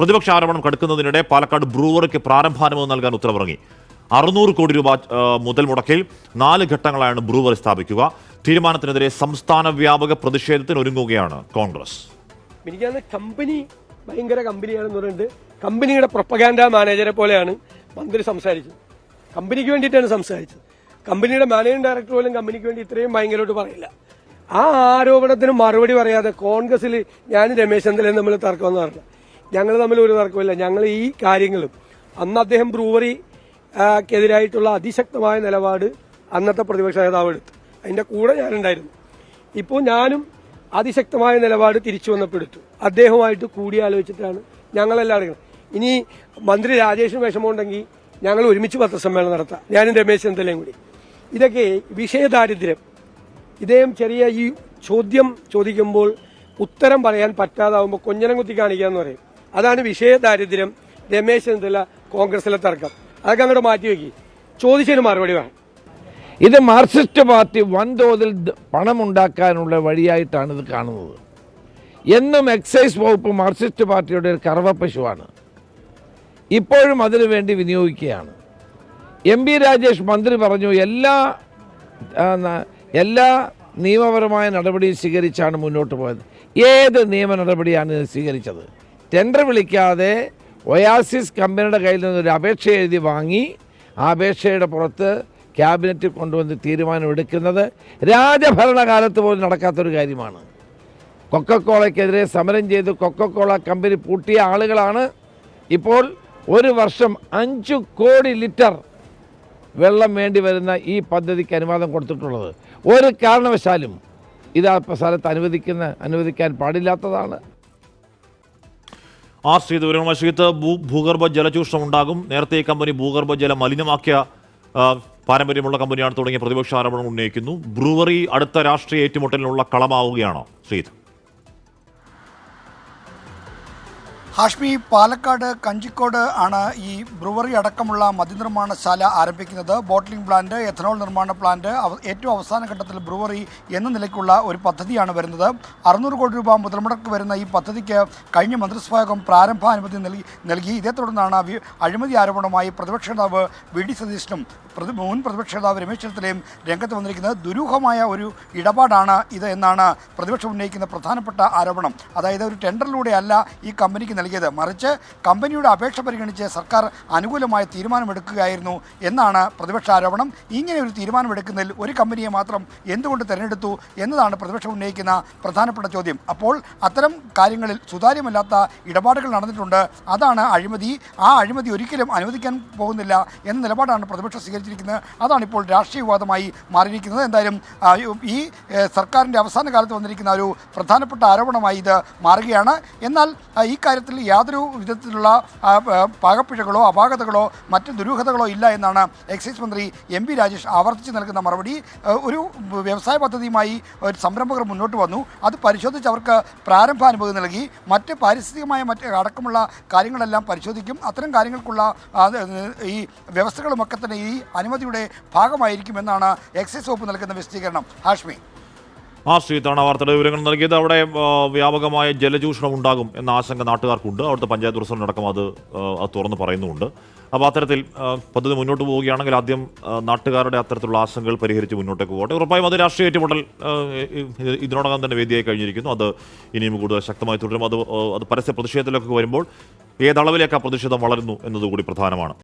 പ്രതിപക്ഷ ആരോപണം കടുക്കുന്നതിനിടെ പാലക്കാട് ബ്രൂവറിക്ക് പ്രാരംഭാനുമതി നൽകാൻ ഉത്തരവിറങ്ങി. അറുന്നൂറ് കോടി രൂപ മുതൽ മുടക്കിൽ നാല് ഘട്ടങ്ങളാണ് ബ്രൂവറി സ്ഥാപിക്കുക. തീരുമാനത്തിനെതിരെ സംസ്ഥാന വ്യാപക പ്രതിഷേധത്തിന് ഒരുങ്ങുകയാണ് കോൺഗ്രസ്. കമ്പനി ഭയങ്കര കമ്പനിയാണെന്ന് പറഞ്ഞിട്ട് കമ്പനിയുടെ പ്രൊപ്പഗാൻഡ മാനേജറെ പോലെയാണ് മന്ത്രി സംസാരിച്ചത്. കമ്പനിക്ക് വേണ്ടിയിട്ടാണ് സംസാരിച്ചത്. കമ്പനിയുടെ മാനേജിംഗ് ഡയറക്ടർ പോലും കമ്പനിക്ക് വേണ്ടി ഇത്രയും ഭയങ്കരമായിട്ട് പറയില്ല. ആ ആരോപണത്തിന് മറുപടി പറയാതെ കോൺഗ്രസിൽ ഞാൻ രമേശ് ചന്ദ്രൻ തമ്മിൽ തർക്കമെന്ന് പറഞ്ഞു ഞങ്ങൾ തമ്മിൽ ഒരു തർക്കമില്ല ഞങ്ങൾ ഈ കാര്യങ്ങളും അന്ന് അദ്ദേഹം ബ്രൂവറി ആ, ക്കെതിരായിട്ടുള്ള അതിശക്തമായ നിലപാട് അന്നത്തെ പ്രതിപക്ഷ നേതാവ് എടുത്തു. അതിന്റെ കൂടെ ഞാനുണ്ടായിരുന്നു. ഇപ്പോൾ ഞാനും അതിശക്തമായ നിലപാട് തിരിച്ചു വന്നപ്പെടുത്തു അദ്ദേഹവുമായിട്ട് കൂടിയാലോചിച്ചിട്ടാണ് ഞങ്ങളെല്ലാം ഇനി മന്ത്രി രാജേഷിന് വിഷമമുണ്ടെങ്കിൽ ഞങ്ങൾ ഒരുമിച്ച് പത്രസമ്മേളനം നടത്താം. ഞാനും രമേശ് ചെന്നിത്തലയും കൂടി. ഇതൊക്കെ വിഷയദാരിദ്ര്യം. ഇദ്ദേഹം ചെറിയ ഈ ചോദ്യം ചോദിക്കുമ്പോൾ ഉത്തരം പറയാൻ പറ്റാതാവുമ്പോൾ കൊഞ്ഞനം കുത്തി കാണിക്കുക എന്ന് പറയും. അതാണ് വിഷയ ദാരിദ്ര്യം. രമേശ് ചെന്നിത്തല കോൺഗ്രസിലെ തർക്കം. അതൊക്കെ അങ്ങോട്ട് മാറ്റി വെക്കി. ചോദിച്ചതിന് മറുപടി വേണം. ഇത് മാർക്സിസ്റ്റ് പാർട്ടി വൻതോതിൽ പണം പണമുണ്ടാക്കാനുള്ള വഴിയായിട്ടാണ് ഇത് കാണുന്നത്. എന്നും എക്സൈസ് വകുപ്പ് മാർക്സിസ്റ്റ് പാർട്ടിയുടെ ഒരു കറവപ്പശുവാണ്. ഇപ്പോഴും അതിനു വേണ്ടി വിനിയോഗിക്കുകയാണ്. എം പി രാജേഷ് മന്ത്രി പറഞ്ഞു എല്ലാ എല്ലാ നിയമപരമായ നടപടിയും സ്വീകരിച്ചാണ് മുന്നോട്ട് പോയത്. ഏത് നിയമ നടപടിയാണ് സ്വീകരിച്ചത്? ടെൻഡർ വിളിക്കാതെ ഒയാസിസ് കമ്പനിയുടെ കയ്യിൽ നിന്ന് ഒരു അപേക്ഷ എഴുതി വാങ്ങി ആ അപേക്ഷയുടെ പുറത്ത് ക്യാബിനറ്റിൽ കൊണ്ടുവന്ന് തീരുമാനം തീരുമാനമെടുക്കുന്നത് രാജഭരണകാലത്ത് പോലും നടക്കാത്തൊരു കാര്യമാണ്. കൊക്കക്കോളയ്ക്കെതിരെ സമരം ചെയ്ത് കൊക്കക്കോള കമ്പനി പൂട്ടിയ ആളുകളാണ്. ഇപ്പോൾ ഒരു വർഷം അഞ്ച് കോടി ലിറ്റർ വെള്ളം വേണ്ടി വരുന്ന ഈ പദ്ധതിക്ക് അനുവാദം കൊടുത്തിട്ടുള്ളത്. ഒരു കാരണവശാലും ഇത് ആ സ്ഥലത്ത് അനുവദിക്കുന്ന അനുവദിക്കാൻ പാടില്ലാത്തതാണ്. ആർ വിവരങ്ങൾ ശ്രീത്ത് ഭൂ ഭൂഗർഭ ജലചൂഷണം ഉണ്ടാകും നേരത്തെ ഈ കമ്പനി ഭൂഗർഭ ജലം മലിനമാക്കിയ പാരമ്പര്യമുള്ള കമ്പനിയാണ് തുടങ്ങിയ പ്രതിപക്ഷ ആരോപണം ഉന്നയിക്കുന്നു. ബ്രൂവറി അടുത്ത രാഷ്ട്രീയ ഏറ്റുമുട്ടലിനുള്ള കളമാവുകയാണോ ശ്രീത് ഹാഷ്മി പാലക്കാട് കഞ്ചിക്കോട് ആണ് ഈ ബ്രുവറി അടക്കമുള്ള മദ്യനിർമ്മാണശാല ആരംഭിക്കുന്നത്. ബോട്ട്ലിംഗ് പ്ലാന്റ് എഥനോൾ നിർമ്മാണ പ്ലാന്റ് ഏറ്റവും അവസാന ഘട്ടത്തിൽ ബ്രുവറി എന്ന നിലയ്ക്കുള്ള ഒരു പദ്ധതിയാണ് വരുന്നത്. അറുന്നൂറ് കോടി രൂപ മുതൽമുടക്ക് വരുന്ന ഈ പദ്ധതിക്ക് കഴിഞ്ഞ മന്ത്രിസഭായോഗം പ്രാരംഭാനുമതി നൽകി നൽകി. ഇതേ തുടർന്നാണ് അഴിമതി ആരോപണവുമായി പ്രതിപക്ഷ നേതാവ് വി ഡി സതീശനും മുൻ പ്രതിപക്ഷ നേതാവ് രമേശ് ചെന്നിത്തലയും രംഗത്ത് വന്നിരിക്കുന്നത്. ദുരൂഹമായ ഒരു ഇടപാടാണ് ഇത് എന്നാണ് പ്രതിപക്ഷം ഉന്നയിക്കുന്ന പ്രധാനപ്പെട്ട ആരോപണം. അതായത് ഒരു ടെൻഡറിലൂടെയല്ല ഈ കമ്പനിക്ക് നൽകിയത്. മറിച്ച് കമ്പനിയുടെ അപേക്ഷ പരിഗണിച്ച് സർക്കാർ അനുകൂലമായ തീരുമാനമെടുക്കുകയായിരുന്നു എന്നാണ് പ്രതിപക്ഷ ആരോപണം ഇങ്ങനെ ഒരു തീരുമാനമെടുക്കുന്നതിൽ ഒരു കമ്പനിയെ മാത്രം എന്തുകൊണ്ട് തിരഞ്ഞെടുത്തു എന്നതാണ് പ്രതിപക്ഷം ഉന്നയിക്കുന്ന പ്രധാനപ്പെട്ട ചോദ്യം. അപ്പോൾ അത്തരം കാര്യങ്ങളിൽ സുതാര്യമല്ലാത്ത ഇടപാടുകൾ നടന്നിട്ടുണ്ട്. അതാണ് അഴിമതി. ആ അഴിമതി ഒരിക്കലും അനുവദിക്കാൻ പോകുന്നില്ല എന്ന നിലപാടാണ് പ്രതിപക്ഷം സ്വീകരിച്ചിരിക്കുന്നത്. അതാണ് ഇപ്പോൾ രാഷ്ട്രീയ വിവാദമായി മാറിയിരിക്കുന്നത്. എന്തായാലും ഈ സർക്കാരിന്റെ അവസാന കാലത്ത് വന്നിരിക്കുന്ന ഒരു പ്രധാനപ്പെട്ട ആരോപണമായി ഇത് മാറുകയാണ്. എന്നാൽ ഈ കാര്യത്തിൽ യാതൊരു വിധത്തിലുള്ള പാകപ്പിഴകളോ അപാകതകളോ മറ്റ് ദുരൂഹതകളോ ഇല്ല എന്നാണ് എക്സൈസ് മന്ത്രി എം പി രാജേഷ് ആവർത്തിച്ച് നൽകുന്ന മറുപടി. ഒരു വ്യവസായ പദ്ധതിയുമായി ഒരു സംരംഭകർ മുന്നോട്ട് വന്നു. അത് പരിശോധിച്ച് അവർക്ക് പ്രാരംഭാനുഭവം നൽകി. മറ്റ് പാരിസ്ഥിതികമായ മറ്റ് അടക്കമുള്ള കാര്യങ്ങളെല്ലാം പരിശോധിക്കും. അത്തരം കാര്യങ്ങൾക്കുള്ള ഈ വ്യവസ്ഥകളുമൊക്കെ തന്നെ ഈ അനുമതിയുടെ ഭാഗമായിരിക്കുമെന്നാണ് എക്സൈസ് വകുപ്പ് നൽകുന്ന വിശദീകരണം. ഹാഷ്മി. ആ ശ്രീത്താണ് വാർത്തയുടെ വിവരങ്ങൾ നൽകിയത്. അവിടെ വ്യാപകമായ ജലചൂഷണം ഉണ്ടാകും എന്ന ആശങ്ക നാട്ടുകാർക്കുണ്ട്. അവിടുത്തെ പഞ്ചായത്ത് പ്രസിഡന്റ് അടക്കം അത് തുറന്നു പറയുന്നുമുണ്ട്. അപ്പോൾ അത്തരത്തിൽ പദ്ധതി മുന്നോട്ട് പോവുകയാണെങ്കിൽ ആദ്യം നാട്ടുകാരുടെ അത്തരത്തിലുള്ള ആശങ്കകൾ പരിഹരിച്ച് മുന്നോട്ടേക്ക് പോകട്ടെ. ഉറപ്പായും അത് രാഷ്ട്രീയ ഏറ്റുമുട്ടൽ ഇതിനോടകം തന്നെ വേദിയായി കഴിഞ്ഞിരിക്കുന്നു. അത് ഇനിയും കൂടുതൽ ശക്തമായി തുടരും. അത് അത് പരസ്യ പ്രതിഷേധത്തിലൊക്കെ വരുമ്പോൾ ഏതളവിലേക്ക് ആ പ്രതിഷേധം വളരുന്നു എന്നതുകൂടി പ്രധാനമാണ്.